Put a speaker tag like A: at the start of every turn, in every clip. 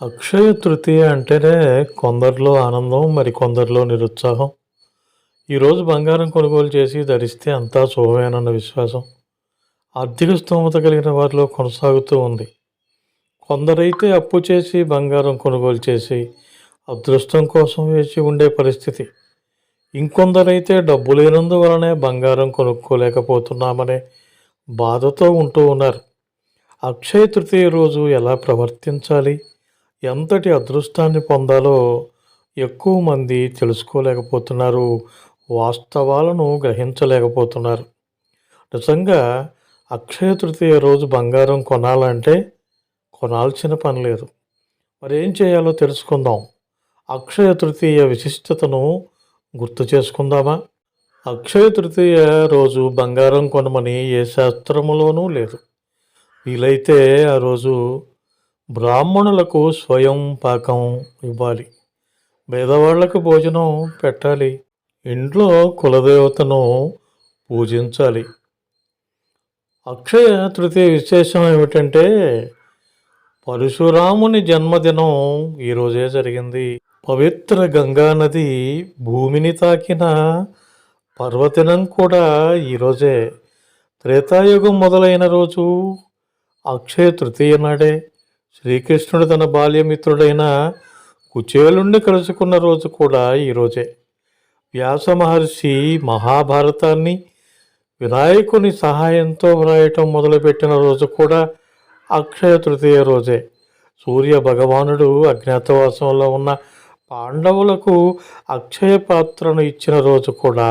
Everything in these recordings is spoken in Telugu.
A: అక్షయ తృతీయ అంటేనే కొందరిలో ఆనందం మరి కొందరిలో నిరుత్సాహం. ఈరోజు బంగారం కొనుగోలు చేసి ధరిస్తే అంతా శుభమేనన్న విశ్వాసం. ఆర్థిక స్తోమత కలిగిన వారిలో కొనసాగుతూ ఉంది. కొందరైతే అప్పు చేసి బంగారం కొనుగోలు చేసి అదృష్టం కోసం వేచి ఉండే పరిస్థితి. ఇంకొందరైతే డబ్బు లేనందువలనే బంగారం కొనుక్కోలేకపోతున్నామనే బాధతో ఉంటూ ఉన్నారు. అక్షయ తృతీయ రోజు ఎలా ప్రవర్తించాలి? ఎంతటి అదృష్టాన్ని పొందాలో ఎక్కువ మంది తెలుసుకోలేకపోతున్నారు వాస్తవాలను గ్రహించలేకపోతున్నారు. నిజంగా అక్షయ తృతీయ రోజు బంగారం కొనాలంటే కొనాల్సిన పని లేదు. మరి ఏం చేయాలో తెలుసుకుందాం. అక్షయ తృతీయ విశిష్టతను గుర్తు చేసుకుందామా? అక్షయ తృతీయ రోజు బంగారం కొనమని ఏ శాస్త్రములోనూ లేదు. వీలైతే ఆ రోజు బ్రాహ్మణులకు స్వయం పాకం ఇవ్వాలి. పేదవాళ్ళకు భోజనం పెట్టాలి. ఇంట్లో కులదేవతను పూజించాలి. అక్షయ తృతీయ విశేషం ఏమిటంటే పరశురాముని జన్మదినం ఈరోజే జరిగింది. పవిత్ర గంగా నది భూమిని తాకిన పర్వదినం కూడా ఈరోజే త్రేతాయుగం మొదలైన రోజు అక్షయ తృతీయ నాడే. శ్రీకృష్ణుడు తన బాల్యమిత్రుడైన కుచేలుణ్ణి కలుసుకున్న రోజు కూడా ఈరోజే వ్యాస మహర్షి మహాభారతాన్ని వినాయకుని సహాయంతో వ్రాయటం మొదలుపెట్టిన రోజు కూడా అక్షయ తృతీయ రోజే. సూర్య భగవానుడు అజ్ఞాతవాసంలో ఉన్న పాండవులకు అక్షయ పాత్రను ఇచ్చిన రోజు కూడా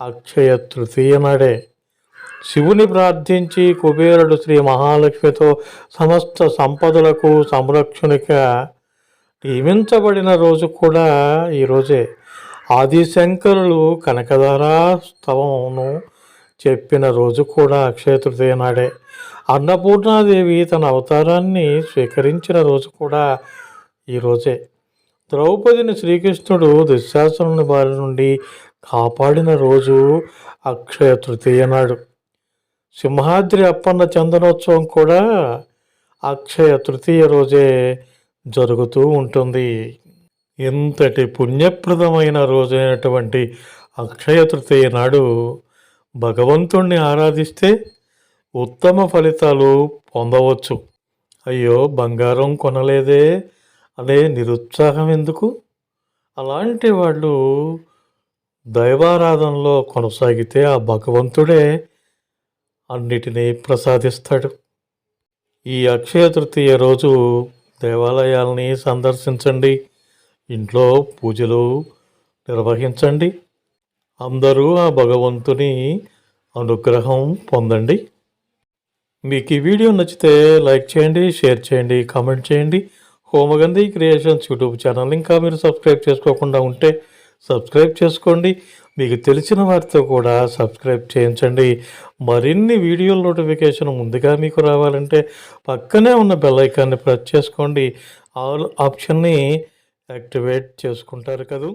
A: అక్షయ తృతీయ నాడే. శివుని ప్రార్థించి కుబేరుడు శ్రీ మహాలక్ష్మితో సమస్త సంపదలకు సంరక్షణగా నియమించబడిన రోజు కూడా ఈరోజే ఆదిశంకరులు కనకధారా స్తవమును చెప్పిన రోజు కూడా అక్షయ తృతీయ నాడే. అన్నపూర్ణాదేవి తన అవతారాన్ని స్వీకరించిన రోజు కూడా ఈరోజే ద్రౌపదిని శ్రీకృష్ణుడు దుశ్శాసనుని బారి నుండి కాపాడిన రోజు అక్షయ తృతీయ నాడు. సింహాద్రి అప్పన్న చందనోత్సవం కూడా అక్షయ తృతీయ రోజే జరుగుతూ ఉంటుంది. ఇంతటి పుణ్యప్రదమైన రోజైనటువంటి అక్షయ తృతీయ నాడు భగవంతుణ్ణి ఆరాధిస్తే ఉత్తమ ఫలితాలు పొందవచ్చు. అయ్యో బంగారం కొనలేదే. అదే నిరుత్సాహం ఎందుకు? అలాంటి వాళ్ళు దైవారాధనలో కొనసాగితే ఆ భగవంతుడే అన్నిటినీ ప్రసాదిస్తాడు. ఈ అక్షయ తృతీయ రోజు దేవాలయాల్ని సందర్శించండి. ఇంట్లో పూజలు నిర్వహించండి. అందరూ ఆ భగవంతుని అనుగ్రహం పొందండి. మీకు ఈ వీడియో నచ్చితే లైక్ చేయండి షేర్ చేయండి కామెంట్ చేయండి. హోమగంధి క్రియేషన్స్ యూట్యూబ్ ఛానల్. ఇంకా మీరు సబ్స్క్రైబ్ చేసుకోకుండా ఉంటే సబ్స్క్రైబ్ చేసుకోండి. మీకు తెలిసిన వారితో కూడా సబ్స్క్రైబ్ చేయించండి. మరిన్ని వీడియోల నోటిఫికేషన్ ముందుగా మీకు రావాలంటే పక్కనే ఉన్న బెల్ ఐకాన్ని ప్రెస్ చేసుకోండి. ఆల్ ఆప్షన్ని యాక్టివేట్ చేసుకుంటారు కదా.